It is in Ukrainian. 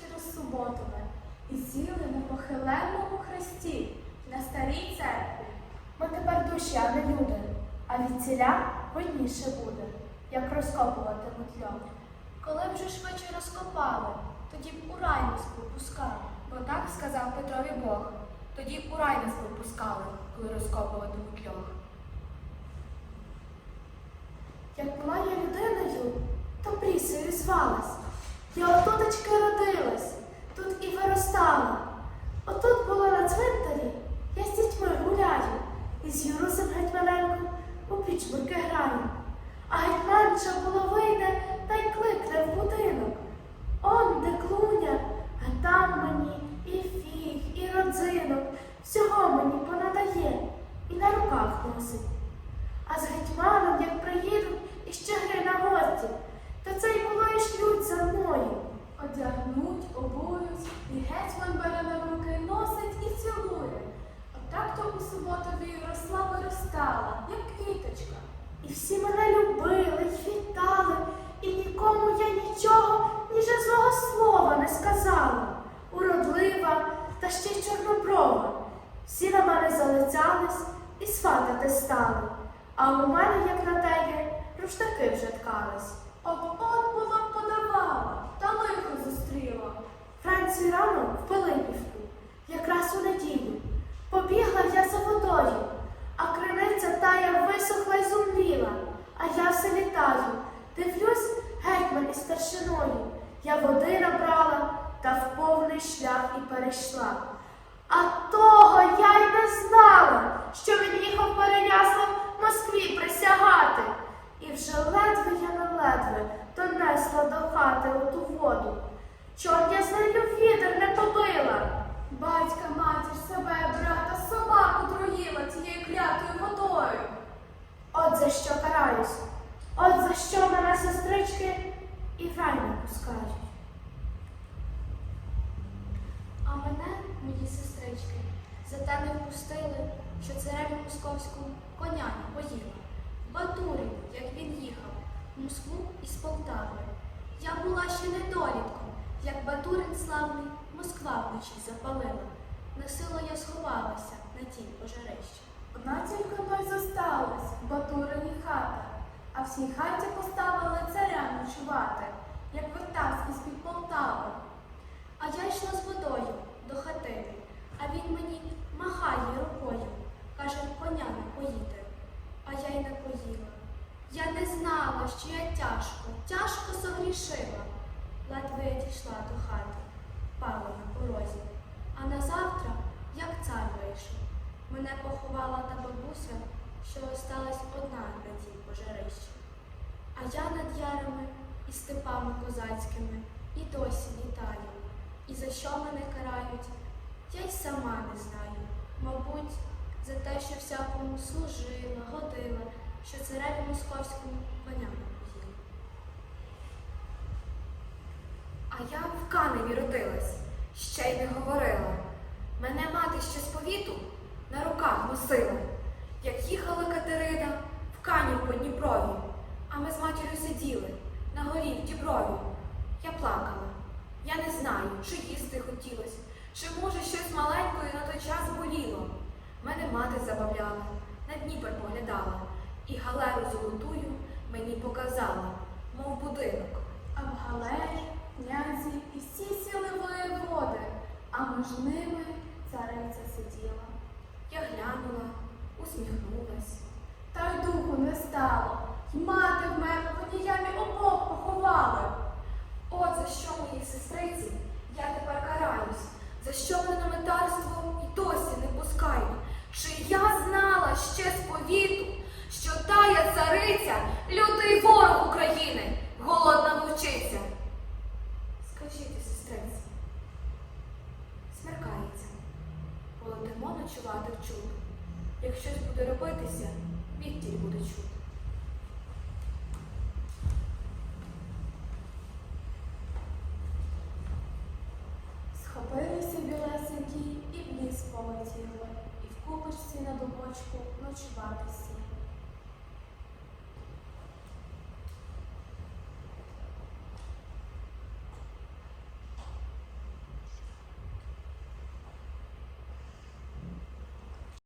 через суботове і сіли на похиленому хресті на старій церкві. Ми тепер душі, а не люди, а від ціля видніше буде, як розкопуватимуть льох. Коли вже швидше розкопали, тоді б у рай нас пропускали. Бо так сказав Петрові Бог. Тоді б у рай нас пропускали, коли розкопуватимуть льох. Як людиною, то прісою звалась. Я отуточки родилась, тут і виростала. Отут було на цвинтарі, я з дітьми гуляю, і з Юрусем гетьманенком у пічмурки граю. А гетьманша було вийде та й кликне в будинок. Он де клуня, а там мені і фіг, і родзинок, всього мені понадає і на руках носить. А з гетьманом, як приїдуть і ще гри на гості, то це й було і шлють за мною. Одягнуть, обують, і гетьман бере на руки, носить і цілує. Отак то у суботові росла виростала, як квіточка. І всі мене любили, й вітали, і нікому я нічого, ніж злого слова не сказала. Уродлива та ще й чорноброва. Всі на мене залицялись і сватати стали. А у мене, як на теє, руштаки вже ткались. От от була б подавала, та лихо зустріла. Вранці рано в Пилипівку, якраз у неділю. Побігла я за водою, а криниця тая висохла й зумліла, а я все літаю. Дивлюсь, гетьман із старшиною. Я води набрала та в повний шлях і перейшла. А того я й не знала, що він їхав Переяслав Москві присягати. І вже ледве я на ледве донесла до хати оту воду. Чом я з нею відер не побила? Батька, матір, себе, брата, собаку троїла цією клятою водою. От за що караюсь, от за що мене сестрички і в рай не пускають. А мене, мої сестрички, за те не впустили, що цареві московську коня не поїла. Батурин, як він їхав, в Москву із Полтави. Я була ще недолітком, як Батурин славний Москва вночі запалила. Насило я сховалася на тій пожарищі. Одна тільки той зосталась, Батурині хата, а в цій хаті поставили царя ночувати, як вертався з-під Полтави. А я йшла з водою до хатини, а він мені махає рукою, каже, коня не поїти. А я й не поїла. Я не знала, що я тяжко, тяжко согрішила. Ледве я дійшла до хати, пала на порозі. А на завтра, як цар вийшов, мене поховала та бабуся, що осталась одна на тій пожарищі. А я над ярами і степами козацькими і досі літаю. І за що мене карають, я й сама не знаю. Мабуть, за те, що всякому служила, годила, що цареві московському коня поїла. А я в Каневі родилась, ще й не говорила. Мене мати ще з повіту на руках носила. Як їхала Катерина в Канів по Дніпрові, а ми з матір'ю сиділи на горі в Діброві. Я плакала. Я не знаю, чи їсти хотілось, чи може щось маленькою на той час боліло. Мене мати забавляла, на Дніпр поглядала, і галеру золотую мені показала, мов будинок. А в галері, князі і всі сіли воєводи, а між ними цариця сиділа. Я глянула, усміхнулась. Та й духу не стало, мати в мене в ямі обох поховали. От за що моїй сестриці я тепер караюсь, за що мене на метарство і досі не пускають. Чи я знала ще з повіту, що тая цариця полетимо ночувати в чуд. Як щось буде робитися, відтіль буде чути. Схопилися білесенькі і в ліс полетіли, і в купочці на дубочку ночувати сіли.